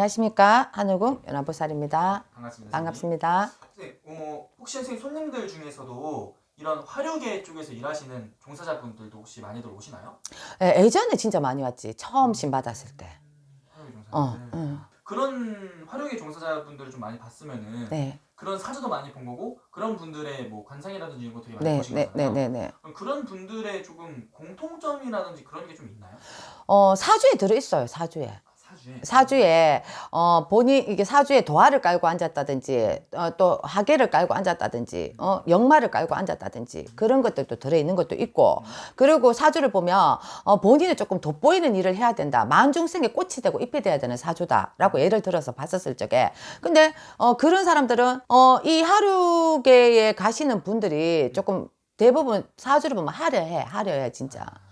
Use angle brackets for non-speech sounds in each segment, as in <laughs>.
안녕하십니까 한우궁 연합보살입니다. 반갑습니다. 반갑습니다. 선생님, 어, 혹시 선생님 손님들 중에서도 이런 화류계 쪽에서 일하시는 종사자분들도 혹시 많이들 오시나요? 예, 예전에 진짜 많이 왔지. 처음 신 받았을 때. 화류계 종사자분들. 어, 응. 그런 화류계 종사자분들을 좀 많이 봤으면은 네, 그런 사주도 많이 본 거고 그런 분들의 뭐 관상이라든지 이런 거 되게 많이 네, 보신 네, 거잖아요. 네, 네, 네. 그럼 그런 분들의 조금 공통점이라든지 그런 게 좀 있나요? 어 사주에 들어 있어요. 사주에. 아, 사주에. 어 본인 이게 사주에 도화를 깔고 앉았다든지 어, 또 하계를 깔고 앉았다든지 어 역마를 깔고 앉았다든지 그런 것들도 들어 있는 것도 있고. 그리고 사주를 보면 어 본인이 조금 돋보이는 일을 해야 된다. 만중생에 꽃이 되고 잎이 돼야 되는 사주다라고 예를 들어서 봤었을 적에. 근데 어 그런 사람들은 어이 하루계에 가시는 분들이 조금 대부분 사주를 보면 하려해 하려해 진짜. 아,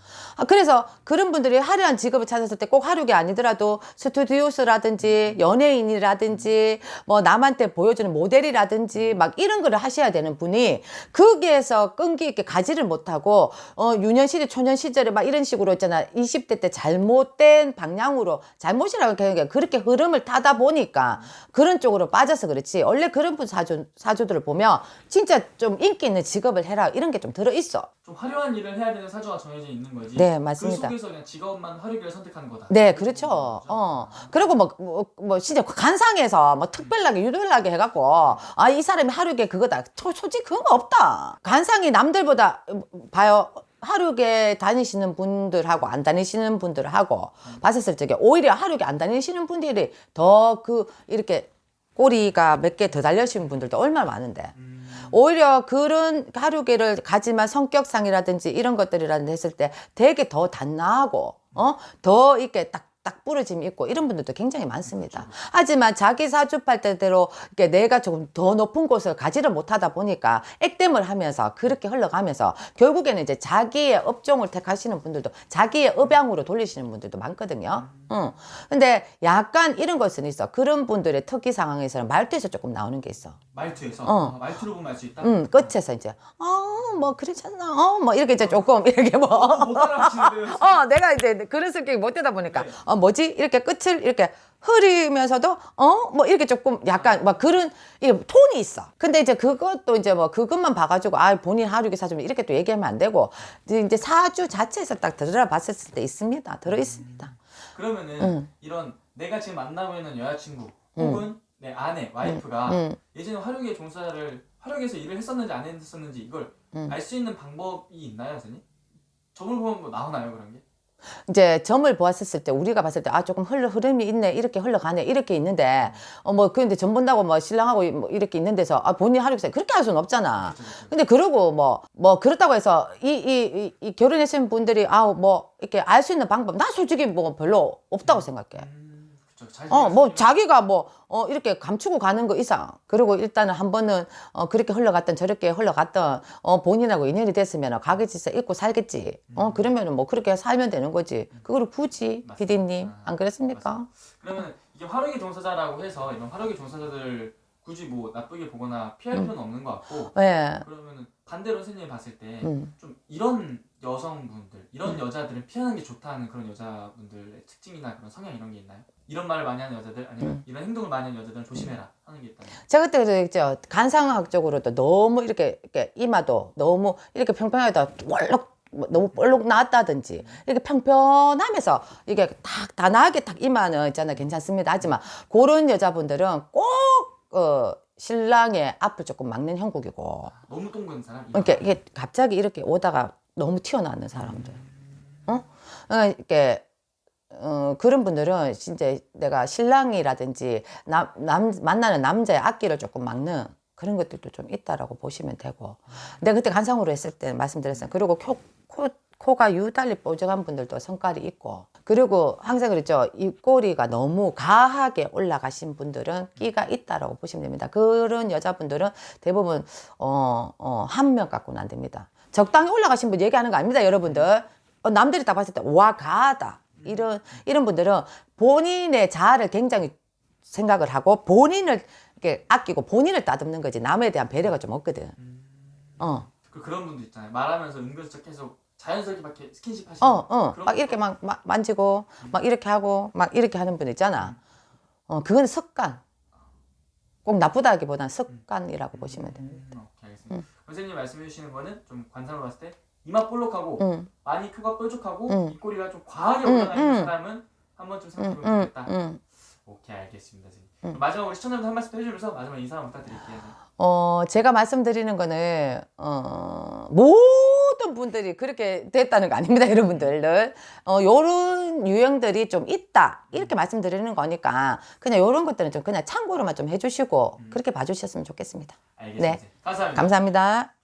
그래서 그런 분들이 화려한 직업을 찾았을 때 꼭 화려게 아니더라도 스튜디오스라든지 연예인이라든지 뭐 남한테 보여주는 모델이라든지 막 이런 거를 하셔야 되는 분이 거기에서 끈기 있게 가지를 못하고 어 유년 시절 초년 시절에 막 이런 식으로 있잖아. 20대 때 잘못된 방향으로 잘못이라고 하는 그렇게 흐름을 타다 보니까 그런 쪽으로 빠져서 그렇지. 원래 그런 분 사주 사주들을 보면 진짜 좀 인기 있는 직업을 해라. 이런 게 좀 들어 있어. 좀 화려한 일을 해야 되는 사주가 정해져 있는 거 지. 네, 맞습니다. 그 속에서 그냥 직업만 화류계를 선택하는 거다. 네, 그렇죠. 어. 그리고 뭐, 뭐, 뭐, 진짜 간상에서 뭐 특별하게, 유별나게 해갖고, 아, 이 사람이 하루게 그거다. 소- 솔직히 그런 거 없다. 간상이 남들보다, 음, 봐요. 하루게 다니시는 분들하고 안 다니시는 분들하고 봤었을 적에 오히려 하루게 안 다니시는 분들이 더 그, 이렇게 꼬리가 몇 개 더 달려신 분들도 얼마나 많은데. 오히려 그런 하루계를 가지만 성격상이라든지 이런 것들이라든지 했을 때 되게 더 단나하고 어? 더 이렇게 딱 딱 부러짐이 있고 이런 분들도 굉장히 많습니다. 하지만 자기 사주팔대대로 이렇게 내가 조금 더 높은 곳을 가지를 못하다 보니까 액땜을 하면서 그렇게 흘러가면서 결국에는 이제 자기의 업종을 택하시는 분들도 자기의 업양으로 돌리시는 분들도 많거든요. 응. 근데 약간 이런 것은 있어. 그런 분들의 특기 상황에서는 말투에서 조금 나오는 게 있어. 말투에서 어. 아, 말투로 보면 알 수 있다. 음, 끝에서 이제, 어, 뭐, 그렇잖아. 어, 뭐, 이렇게 이제 조금, <laughs> 이렇게 뭐. 어, 못 따라하시는데요. 어, 내가 이제 그런 성격이 못 되다 보니까, 네. 어, 뭐지? 이렇게 끝을 이렇게 흐리면서도, 어, 뭐, 이렇게 조금 약간, 막 그런, 톤이 있어. 근데 이제 그것도 이제 뭐, 그것만 봐가지고, 아, 본인 하루기 사주면 이렇게 또 얘기하면 안 되고, 이제 사주 자체에서 딱 들어봤을 때 있습니다. 들어 있습니다. 그러면은 음. 이런 내가 지금 만나고 있는 여자친구 혹은 내 아내 와이프가 음. 예전에 화류계 종사를 화류계에서 일을 했었는지 안 했었는지 이걸 음. 알수 있는 방법이 있나요, 선생님? 점을 보면 뭐 나오나요 그런 게? 이제 점을 보았을 때 우리가 봤을 때 아 조금 흘러 흐름이 있네 이렇게 흘러가네 이렇게 있는데 어 뭐 그런데 점 본다고 뭐 신랑하고 뭐 이렇게 있는 데서 아 본인 하루기사 그렇게 할 수는 없잖아. 근데 그러고 뭐뭐 그렇다고 해서 이 이 이 결혼하신 분들이 아우 뭐 이렇게 알 수 있는 방법 나 솔직히 뭐 별로 없다고 생각해. 음, 그렇죠. 잘어뭐 생각하시면 자기가 뭐 어 이렇게 감추고 가는 거 이상 그리고 일단은 한 번은 어 그렇게 흘러갔던 저렇게 흘러갔던 어 본인하고 인연이 됐으면 가게지서 입고 살겠지 어 그러면은 뭐 그렇게 살면 되는 거지 그거를 굳이 맞습니다. 피디님 안 그렇습니까? 그러면 이게 화류계 종사자라고 해서 이런 화류계 종사자들 굳이 뭐 나쁘게 보거나 피할 필요는 없는 것 같고 예. 그러면은 반대로 선생님이 봤을 때 좀 음. 이런 여성분들, 이런 여자들은 피하는 게 좋다는 그런 여자분들의 특징이나 그런 성향 이런 게 있나요? 이런 말을 많이 하는 여자들 아니면 음. 이런 행동을 많이 하는 여자들은 조심해라 하는 게 있다면 제가 그때도 있죠. 간상학적으로도 너무 이렇게, 이렇게 이마도 너무 이렇게 평평하다 월록 뭐 너무 볼록 나왔다든지 이렇게 평평하면서 이게 딱 단아하게 딱 이마는 있잖아 괜찮습니다. 하지만 그런 여자분들은 꼭 어, 신랑의 앞을 조금 막는 형국이고 너무 동근 사람 이렇게 이게 갑자기 이렇게 오다가 너무 튀어나오는 사람들. 어? 어, 이렇게 어, 그런 분들은 진짜 내가 신랑이라든지 남, 남, 만나는 남자의 앞길을 조금 막는 그런 것들도 좀 있다라고 보시면 되고. 내가 그때 간상으로 했을 때 말씀드렸어요. 그리고 코, 코, 코가 유달리 뾰족한 분들도 성깔이 있고. 그리고 항상 그랬죠. 입꼬리가 너무 가하게 올라가신 분들은 끼가 있다라고 보시면 됩니다. 그런 여자분들은 대부분, 어, 어, 한 명 갖고는 안 됩니다. 적당히 올라가신 분 얘기하는 거 아닙니다, 여러분들. 어, 남들이 딱 봤을 때, 와, 가하다. 이런, 이런 분들은 본인의 자아를 굉장히 생각을 하고 본인을 이렇게 아끼고 본인을 따듬는 거지 남에 대한 배려가 좀 없거든. 어, 그 그런 분들 있잖아요 말하면서 은근슬쩍 계속 자연스럽게 막 이렇게 스킨십 하시는 어, 어. 막 이렇게 막, 막 만지고 막 이렇게 하고 막 이렇게 하는 분 있잖아. 어, 그건 습관. 꼭 나쁘다기보다는 습관이라고 보시면 됩니다. 음, 알겠습니다. 선생님 말씀해 주시는 거는 좀 관상으로 봤을 때 이마 볼록하고 응, 많이 혀가 뾰족하고 음. 입꼬리가 좀 과하게 음, 올라가 있는 음. 사람은 한 번쯤 응, 생각해보면 응, 좋겠다. 응. 오케이 알겠습니다 선생님. 음. 마지막 우리 시청자분들 한 말씀 더 해주면서 마지막 인사 한번 부탁드릴게요. 어, 제가 말씀드리는 거는, 어, 모든 분들이 그렇게 됐다는 거 아닙니다, <laughs> 여러분들. 어, 요런 유형들이 좀 있다. 이렇게 말씀드리는 거니까, 그냥 요런 것들은 좀 그냥 참고로만 좀 해주시고, 그렇게 봐주셨으면 좋겠습니다. 알겠습니다. 네. 감사합니다. 감사합니다.